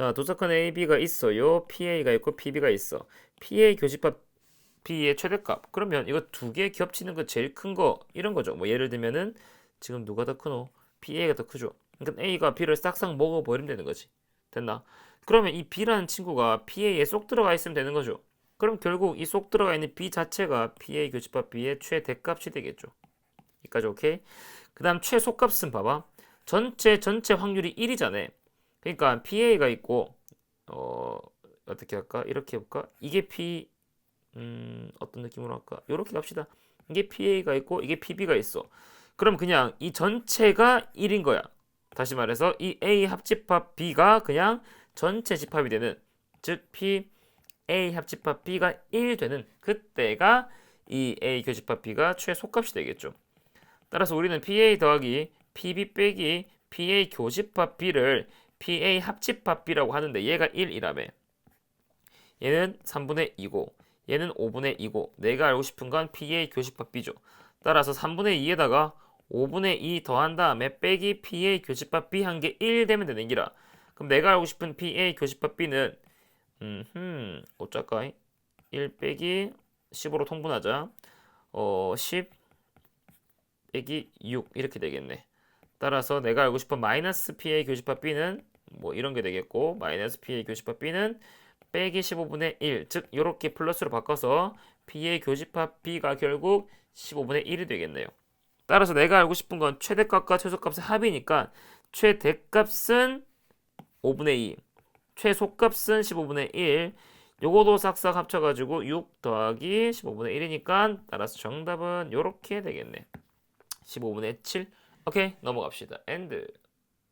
자, 도착한 AB가 있어요. PA가 있고 PB가 있어. PA 교집합 B의 최대값. 그러면 이거 두 개 겹치는 거 제일 큰 거 이런 거죠. 뭐 예를 들면은 지금 누가 더 크노? PA가 더 크죠. 그러니까 A가 B를 싹싹 먹어 버리면 되는 거지. 됐나? 그러면 이 B라는 친구가 PA에 쏙 들어가 있으면 되는 거죠. 그럼 결국 이 쏙 들어가 있는 B 자체가 PA 교집합 B의 최대값이 되겠죠. 여기까지 오케이? 그 다음 최소값은 봐봐. 전체 전체 확률이 1이잖아. 그러니까 PA가 있고 어 어떻게 할까? 이렇게 해볼까? 이게 P 음 어떤 느낌으로 할까? 이렇게 갑시다. 이게 PA가 있고 이게 PB가 있어. 그럼 그냥 이 전체가 1인 거야. 다시 말해서 이 A 합집합 B가 그냥 전체 집합이 되는 즉 P A 합집합 B가 1 되는 그때가 이 A 교집합 B가 최소값이 되겠죠. 따라서 우리는 PA 더하기 PB 빼기 PA 교집합 B를 PA 합집합 B라고 하는데 얘가 1이라며. 얘는 3분의 2고 얘는 5분의 2고 내가 알고 싶은 건 PA 교집합 B죠. 따라서 3분의 2에다가 5분의 2 더한 다음에 빼기 PA 교집합 B 한 게 1 되면 되는 기라. 그럼 내가 알고 싶은 PA 교집합 B는 음흠 어쩔까? 1 빼기 15로 통분하자. 어, 10 빼기 6 이렇게 되겠네. 따라서 내가 알고 싶은 마이너스 PA 교집합 B는 뭐 이런 게 되겠고 마이너스 PA 교집합 B는 빼기 15분의 1, 즉 이렇게 플러스로 바꿔서 B의 교집합 B가 결국 15분의 1이 되겠네요. 따라서 내가 알고 싶은 건 최대값과 최소값의 합이니까 최대값은 5분의 2, 최소값은 15분의 1, 요거도 싹싹 합쳐가지고 6 더하기 15분의 1이니까 따라서 정답은 이렇게 되겠네. 15분의 7. 오케이 넘어갑시다. 엔드.